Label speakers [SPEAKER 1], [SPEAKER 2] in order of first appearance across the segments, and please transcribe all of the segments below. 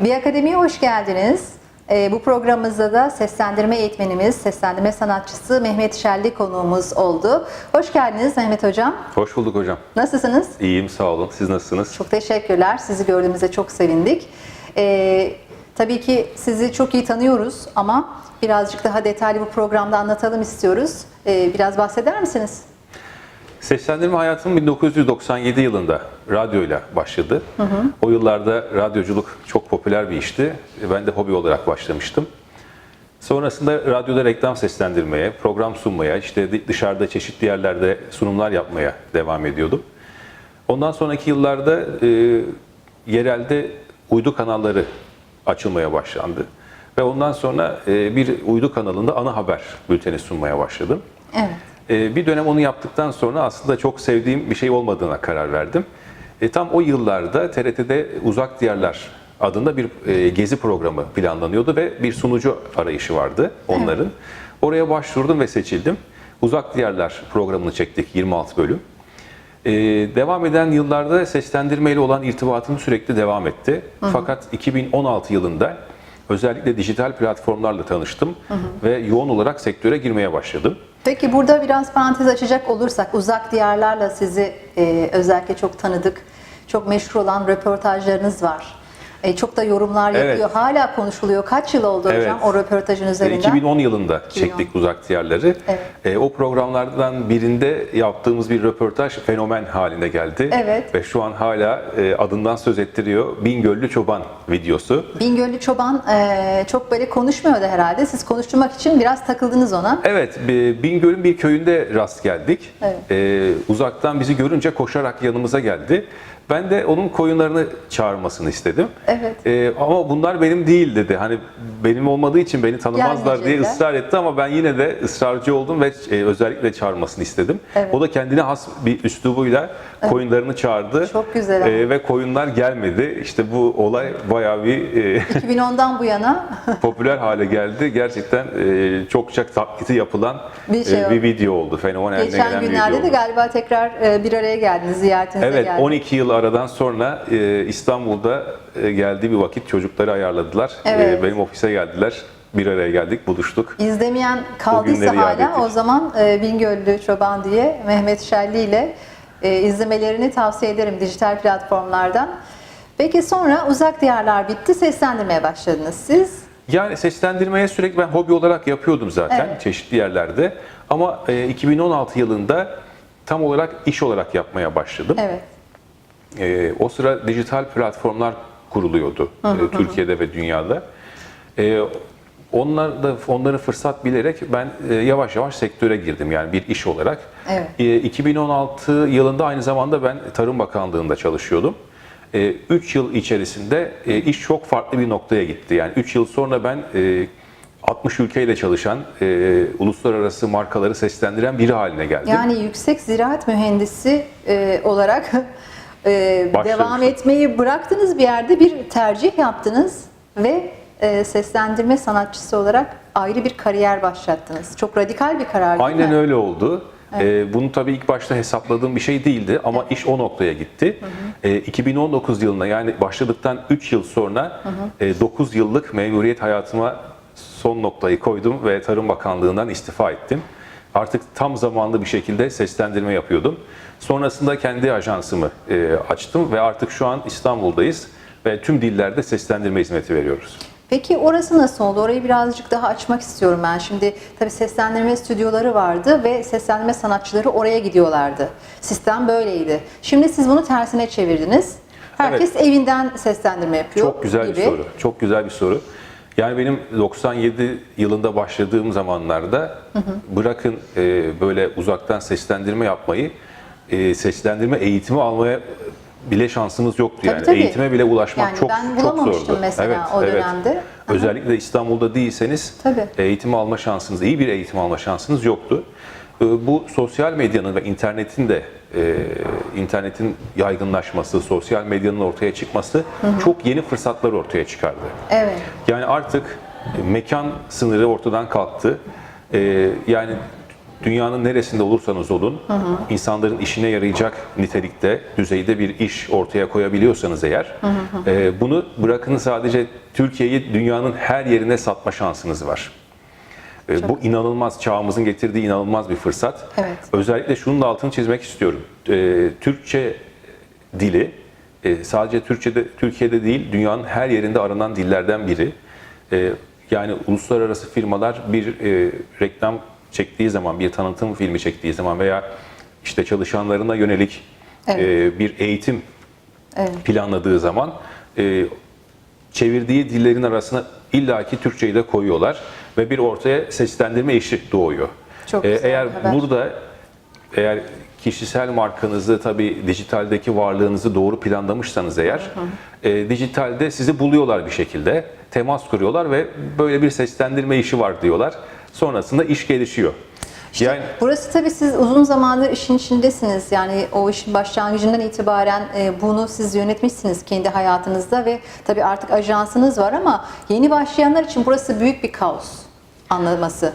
[SPEAKER 1] Bir Akademi'ye hoş geldiniz. Ee, bu programımızda da seslendirme eğitmenimiz, seslendirme sanatçısı Mehmet Şelli konuğumuz oldu. Hoş geldiniz Mehmet Hocam.
[SPEAKER 2] Hoş bulduk hocam.
[SPEAKER 1] Nasılsınız?
[SPEAKER 2] İyiyim sağ olun. Siz nasılsınız?
[SPEAKER 1] Çok teşekkürler. Sizi gördüğümüzde çok sevindik. Ee, tabii ki sizi çok iyi tanıyoruz ama birazcık daha detaylı bu programda anlatalım istiyoruz. Ee, biraz bahseder misiniz?
[SPEAKER 2] Seslendirme hayatım 1997 yılında radyoyla başladı. O yıllarda radyoculuk çok popüler bir işti. Ben de hobi olarak başlamıştım. Sonrasında radyoda reklam seslendirmeye, program sunmaya, işte dışarıda çeşitli yerlerde sunumlar yapmaya devam ediyordum. Ondan sonraki yıllarda e, yerelde uydu kanalları açılmaya başlandı. Ve ondan sonra e, bir uydu kanalında ana haber bülteni sunmaya başladım.
[SPEAKER 1] Evet.
[SPEAKER 2] E, bir dönem onu yaptıktan sonra aslında çok sevdiğim bir şey olmadığına karar verdim. E, tam o yıllarda TRT'de Uzak Diyarlar adında bir e, gezi programı planlanıyordu ve bir sunucu arayışı vardı onların. Oraya başvurdum ve seçildim. Uzak Diyarlar programını çektik 26 bölüm. Ee, devam eden yıllarda seslendirmeyle olan irtibatım sürekli devam etti. Fakat 2016 yılında özellikle dijital platformlarla tanıştım ve yoğun olarak sektöre girmeye başladım.
[SPEAKER 1] Peki burada biraz parantez açacak olursak uzak diyarlarla sizi e, özellikle çok tanıdık, çok meşhur olan röportajlarınız var. E, çok da yorumlar
[SPEAKER 2] Evet.
[SPEAKER 1] yapıyor. Hala konuşuluyor. Kaç yıl oldu hocam
[SPEAKER 2] Evet.
[SPEAKER 1] o röportajın
[SPEAKER 2] Ee,
[SPEAKER 1] üzerinden?
[SPEAKER 2] 2010 yılında çektik Uzak Diyarları.
[SPEAKER 1] Evet.
[SPEAKER 2] Ee, o programlardan birinde yaptığımız bir röportaj fenomen haline geldi.
[SPEAKER 1] Evet.
[SPEAKER 2] Ve şu an hala e, adından söz ettiriyor. Bingöllü Çoban videosu.
[SPEAKER 1] Bingöllü Çoban e, çok böyle konuşmuyordu herhalde. Siz konuşturmak için biraz takıldınız ona.
[SPEAKER 2] Evet, e, Bingöl'ün bir köyünde rast geldik.
[SPEAKER 1] Evet.
[SPEAKER 2] E, uzaktan bizi görünce koşarak yanımıza geldi. Ben de onun koyunlarını çağırmasını istedim.
[SPEAKER 1] Evet.
[SPEAKER 2] E, ama bunlar benim değil dedi. Hani benim olmadığı için beni tanımazlar diye ısrar etti ama ben yine de ısrarcı oldum ve e, özellikle çağırmasını istedim.
[SPEAKER 1] Evet.
[SPEAKER 2] O da kendine has bir üslubuyla koyunlarını çağırdı.
[SPEAKER 1] Çok güzel ama.
[SPEAKER 2] E, ve koyunlar gelmedi. İşte bu olay bayağı bir e,
[SPEAKER 1] 2010'dan bu yana
[SPEAKER 2] popüler hale geldi. Gerçekten e, çokça taklidi yapılan
[SPEAKER 1] Bir
[SPEAKER 2] bir,
[SPEAKER 1] şey
[SPEAKER 2] bir video oldu. Fenomen haline
[SPEAKER 1] geçen
[SPEAKER 2] gelen bir
[SPEAKER 1] günlerde
[SPEAKER 2] video
[SPEAKER 1] de
[SPEAKER 2] oldu.
[SPEAKER 1] galiba tekrar e, bir araya geldiniz, ziyaretinize
[SPEAKER 2] Evet,
[SPEAKER 1] geldiniz.
[SPEAKER 2] 12 yıl aradan sonra e, İstanbul'da e, geldiği bir vakit çocukları ayarladılar.
[SPEAKER 1] Evet.
[SPEAKER 2] E, benim ofise geldiler. Bir araya geldik, buluştuk.
[SPEAKER 1] İzlemeyen kaldıysa hala o zaman e, Bingöllü Çoban diye Mehmet Şelli ile e, izlemelerini tavsiye ederim dijital platformlardan. Peki sonra Uzak Diyarlar bitti, seslendirmeye başladınız siz.
[SPEAKER 2] Yani seslendirmeye sürekli ben hobi olarak yapıyordum zaten
[SPEAKER 1] Evet.
[SPEAKER 2] çeşitli yerlerde. Ama e, 2016 yılında tam olarak iş olarak yapmaya başladım.
[SPEAKER 1] Evet.
[SPEAKER 2] Ee, o sıra dijital platformlar kuruluyordu e, Türkiye'de ve dünyada. Ee, onlar da onları fırsat bilerek ben e, yavaş yavaş sektöre girdim yani bir iş olarak.
[SPEAKER 1] Evet.
[SPEAKER 2] Ee, 2016 yılında aynı zamanda ben Tarım Bakanlığı'nda çalışıyordum. 3 yıl içerisinde e, iş çok farklı bir noktaya gitti. Yani 3 yıl sonra ben e, 60 ülkeyle çalışan, e, uluslararası markaları seslendiren biri haline geldim.
[SPEAKER 1] Yani yüksek ziraat mühendisi e, olarak e,
[SPEAKER 2] Başlamış.
[SPEAKER 1] devam etmeyi bıraktınız bir yerde bir tercih yaptınız ve e, seslendirme sanatçısı olarak ayrı bir kariyer başlattınız. Çok radikal bir karar değil
[SPEAKER 2] Aynen
[SPEAKER 1] mi?
[SPEAKER 2] öyle oldu. Ee, bunu tabii ilk başta hesapladığım bir şey değildi ama iş o noktaya gitti. Ee, 2019 yılında yani başladıktan 3 yıl sonra 9 yıllık memuriyet hayatıma son noktayı koydum ve Tarım Bakanlığı'ndan istifa ettim. Artık tam zamanlı bir şekilde seslendirme yapıyordum. Sonrasında kendi ajansımı e, açtım ve artık şu an İstanbul'dayız ve tüm dillerde seslendirme hizmeti veriyoruz.
[SPEAKER 1] Peki orası nasıl oldu? Orayı birazcık daha açmak istiyorum ben. Şimdi tabii seslendirme stüdyoları vardı ve seslendirme sanatçıları oraya gidiyorlardı. Sistem böyleydi. Şimdi siz bunu tersine çevirdiniz. Herkes evinden seslendirme yapıyor
[SPEAKER 2] Çok güzel
[SPEAKER 1] gibi.
[SPEAKER 2] bir soru. Çok güzel bir soru. Yani benim 97 yılında başladığım zamanlarda bırakın e, böyle uzaktan seslendirme yapmayı, e, seslendirme eğitimi almaya bile şansımız yoktu
[SPEAKER 1] Tabii,
[SPEAKER 2] yani.
[SPEAKER 1] tabii.
[SPEAKER 2] Eğitime bile ulaşmak
[SPEAKER 1] Yani
[SPEAKER 2] çok
[SPEAKER 1] ben
[SPEAKER 2] çok zordu.
[SPEAKER 1] mesela o dönemde. Aha.
[SPEAKER 2] Özellikle İstanbul'da değilseniz
[SPEAKER 1] Tabii.
[SPEAKER 2] eğitim alma şansınız, iyi bir eğitim alma şansınız yoktu. E, Bu sosyal medyanın ve internetin de e, internetin yaygınlaşması, sosyal medyanın ortaya çıkması çok yeni fırsatlar ortaya çıkardı.
[SPEAKER 1] Evet.
[SPEAKER 2] Yani artık mekan sınırı ortadan kalktı. E, yani dünyanın neresinde olursanız olun, insanların işine yarayacak nitelikte, düzeyde bir iş ortaya koyabiliyorsanız eğer, e, bunu bırakın sadece Türkiye'yi dünyanın her yerine satma şansınız var. E, bu inanılmaz, çağımızın getirdiği inanılmaz bir fırsat.
[SPEAKER 1] Evet.
[SPEAKER 2] Özellikle şunun da altını çizmek istiyorum. E, Türkçe dili e, sadece Türkçe'de Türkiye'de değil dünyanın her yerinde aranan dillerden biri. E, yani uluslararası firmalar bir e, reklam çektiği zaman, bir tanıtım filmi çektiği zaman veya işte çalışanlarına yönelik
[SPEAKER 1] Evet.
[SPEAKER 2] e, bir eğitim planladığı zaman e, çevirdiği dillerin arasına illaki Türkçeyi de koyuyorlar ve bir ortaya seslendirme işi doğuyor.
[SPEAKER 1] Çok
[SPEAKER 2] E,
[SPEAKER 1] güzel
[SPEAKER 2] eğer
[SPEAKER 1] haber.
[SPEAKER 2] burada eğer kişisel markanızı tabii dijitaldeki varlığınızı doğru planlamışsanız eğer e, dijitalde sizi buluyorlar bir şekilde temas kuruyorlar ve böyle bir seslendirme işi var diyorlar. Sonrasında iş gelişiyor. yani
[SPEAKER 1] Burası tabii siz uzun zamandır işin içindesiniz. Yani o işin başlangıcından itibaren e, bunu siz yönetmişsiniz kendi hayatınızda ve tabii artık ajansınız var ama yeni başlayanlar için burası büyük bir kaos anlaması.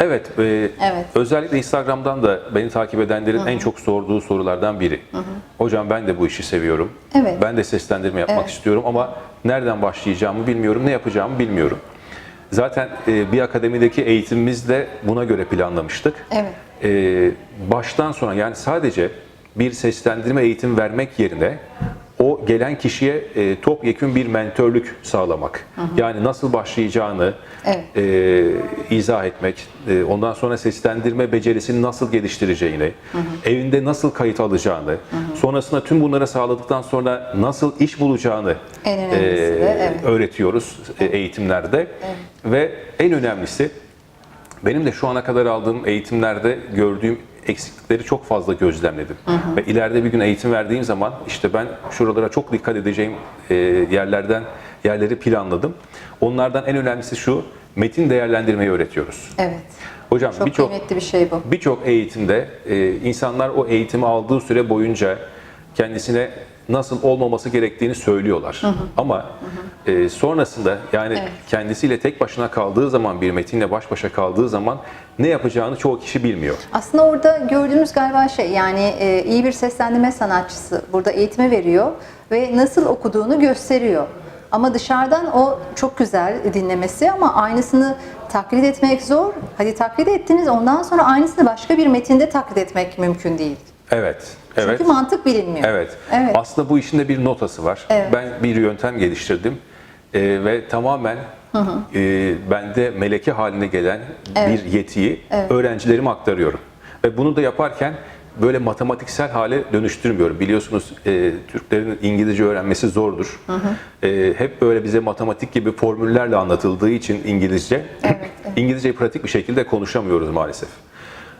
[SPEAKER 2] Evet, e,
[SPEAKER 1] Evet.
[SPEAKER 2] özellikle Instagram'dan da beni takip edenlerin en çok sorduğu sorulardan biri. Hocam ben de bu işi seviyorum.
[SPEAKER 1] Evet.
[SPEAKER 2] Ben de seslendirme yapmak
[SPEAKER 1] Evet.
[SPEAKER 2] istiyorum ama nereden başlayacağımı bilmiyorum, ne yapacağımı bilmiyorum. Zaten e, bir akademideki eğitimimiz de buna göre planlamıştık.
[SPEAKER 1] Evet.
[SPEAKER 2] E, baştan sona yani sadece bir seslendirme eğitim vermek yerine o gelen kişiye e, topyekün bir mentörlük sağlamak. Yani nasıl başlayacağını
[SPEAKER 1] Evet.
[SPEAKER 2] e, izah etmek, e, ondan sonra seslendirme becerisini nasıl geliştireceğini, evinde nasıl kayıt alacağını, sonrasında tüm bunları sağladıktan sonra nasıl iş bulacağını
[SPEAKER 1] En de, evet.
[SPEAKER 2] öğretiyoruz e, eğitimlerde. Ve en önemlisi benim de şu ana kadar aldığım eğitimlerde gördüğüm eksiklikleri çok fazla gözlemledim. Ve ileride bir gün eğitim verdiğim zaman işte ben şuralara çok dikkat edeceğim e, yerlerden yerleri planladım. Onlardan en önemlisi şu, metin değerlendirmeyi öğretiyoruz.
[SPEAKER 1] Evet.
[SPEAKER 2] Hocam
[SPEAKER 1] Çok
[SPEAKER 2] birçok
[SPEAKER 1] kıymetli bir şey bu.
[SPEAKER 2] birçok eğitimde e, insanlar o eğitimi aldığı süre boyunca kendisine nasıl olmaması gerektiğini söylüyorlar. Ama e, sonrasında yani
[SPEAKER 1] Evet.
[SPEAKER 2] kendisiyle tek başına kaldığı zaman bir metinle baş başa kaldığı zaman ne yapacağını çoğu kişi bilmiyor.
[SPEAKER 1] Aslında orada gördüğümüz galiba şey yani e, iyi bir seslendirme sanatçısı burada eğitimi veriyor ve nasıl okuduğunu gösteriyor. Ama dışarıdan o çok güzel dinlemesi ama aynısını taklit etmek zor. Hadi taklit ettiniz ondan sonra aynısını başka bir metinde taklit etmek mümkün değil.
[SPEAKER 2] Evet. Evet.
[SPEAKER 1] Çünkü mantık bilinmiyor.
[SPEAKER 2] Evet.
[SPEAKER 1] Evet.
[SPEAKER 2] Aslında bu işin de bir notası var.
[SPEAKER 1] Evet.
[SPEAKER 2] Ben bir yöntem geliştirdim Ee, ve tamamen e, bende meleke haline gelen bir yetiyi öğrencilerime aktarıyorum. Ve bunu da yaparken böyle matematiksel hale dönüştürmüyorum. Biliyorsunuz e, Türklerin İngilizce öğrenmesi zordur. E, hep böyle bize matematik gibi formüllerle anlatıldığı için İngilizce, İngilizceyi pratik bir şekilde konuşamıyoruz maalesef.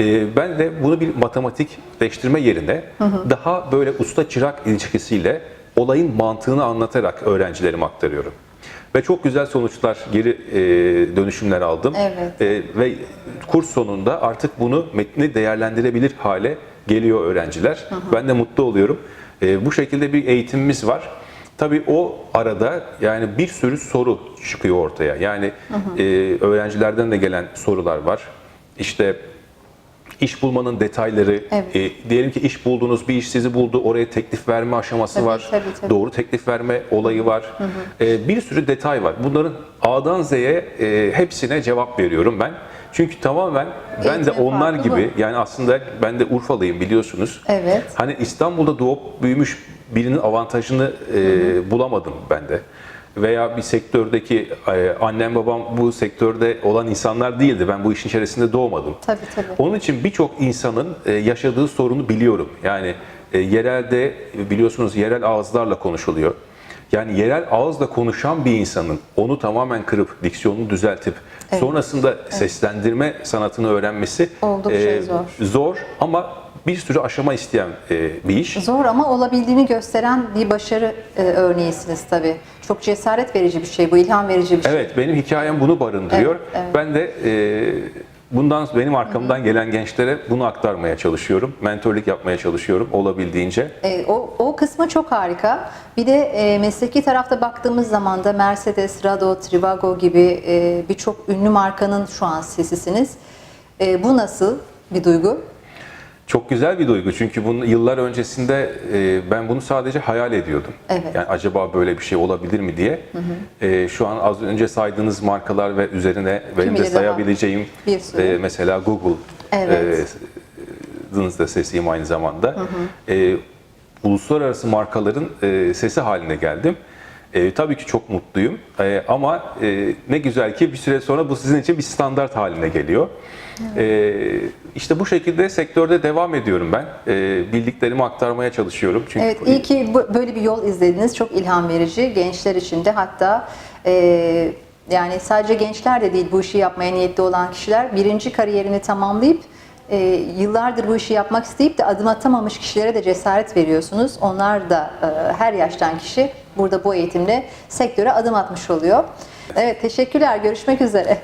[SPEAKER 2] Ee, ben de bunu bir matematikleştirme yerine daha böyle usta çırak ilişkisiyle olayın mantığını anlatarak öğrencilerime aktarıyorum. Ve çok güzel sonuçlar, geri e, dönüşümler aldım.
[SPEAKER 1] Evet.
[SPEAKER 2] E, ve kurs sonunda artık bunu metni değerlendirebilir hale geliyor öğrenciler. Ben de mutlu oluyorum. E, bu şekilde bir eğitimimiz var. Tabii o arada yani bir sürü soru çıkıyor ortaya. Yani e, öğrencilerden de gelen sorular var. İşte iş bulmanın detayları,
[SPEAKER 1] Evet.
[SPEAKER 2] e, diyelim ki iş buldunuz, bir iş sizi buldu, oraya teklif verme aşaması
[SPEAKER 1] Tabii,
[SPEAKER 2] var,
[SPEAKER 1] tabii, tabii.
[SPEAKER 2] doğru teklif verme olayı var, E, bir sürü detay var. Bunların A'dan Z'ye e, hepsine cevap veriyorum ben. Çünkü tamamen ben de
[SPEAKER 1] Eğitimin
[SPEAKER 2] onlar gibi, yani aslında ben de Urfalıyım biliyorsunuz.
[SPEAKER 1] Evet.
[SPEAKER 2] Hani İstanbul'da doğup büyümüş birinin avantajını e, bulamadım ben de. Veya bir sektördeki e, annem babam bu sektörde olan insanlar değildi. Ben bu işin içerisinde doğmadım.
[SPEAKER 1] Tabii tabii.
[SPEAKER 2] Onun için birçok insanın e, yaşadığı sorunu biliyorum. Yani e, yerelde e, biliyorsunuz yerel ağızlarla konuşuluyor. Yani yerel ağızla konuşan bir insanın onu tamamen kırıp diksiyonunu düzeltip
[SPEAKER 1] Evet.
[SPEAKER 2] sonrasında seslendirme sanatını öğrenmesi
[SPEAKER 1] Oldukça zor.
[SPEAKER 2] Zor ama bir sürü aşama isteyen e, bir iş.
[SPEAKER 1] Zor ama olabildiğini gösteren bir başarı e, örneğisiniz tabii. Çok cesaret verici bir şey bu, ilham verici bir şey.
[SPEAKER 2] Evet benim hikayem bunu barındırıyor.
[SPEAKER 1] Evet, evet.
[SPEAKER 2] Ben de e, bundan benim arkamdan gelen gençlere bunu aktarmaya çalışıyorum. Mentörlük yapmaya çalışıyorum olabildiğince.
[SPEAKER 1] E, o, o kısmı çok harika. Bir de e, mesleki tarafta baktığımız zaman da Mercedes, Rado, Trivago gibi e, birçok ünlü markanın şu an sesisiniz. E, bu nasıl? bir duygu.
[SPEAKER 2] Çok güzel bir duygu çünkü bunu yıllar öncesinde e, ben bunu sadece hayal ediyordum.
[SPEAKER 1] Evet.
[SPEAKER 2] Yani acaba böyle bir şey olabilir mi diye. E, şu an az önce saydığınız markalar ve üzerine benim de sayabileceğim e, mesela Google
[SPEAKER 1] Evet.
[SPEAKER 2] e, da sesiyim aynı zamanda. E, uluslararası markaların e, sesi haline geldim. E, tabii ki çok mutluyum E, ama e, ne güzel ki bir süre sonra bu sizin için bir standart haline geliyor. E, işte bu şekilde sektörde devam ediyorum ben. E, bildiklerimi aktarmaya çalışıyorum. Çünkü
[SPEAKER 1] Evet, iyi ki bu- böyle bir yol izlediniz. Çok ilham verici. Gençler için de hatta e, yani sadece gençler de değil bu işi yapmaya niyetli olan kişiler birinci kariyerini tamamlayıp e, yıllardır bu işi yapmak isteyip de adım atamamış kişilere de cesaret veriyorsunuz. Onlar da e, her yaştan kişi burada bu eğitimle sektöre adım atmış oluyor. Evet, teşekkürler. Görüşmek üzere.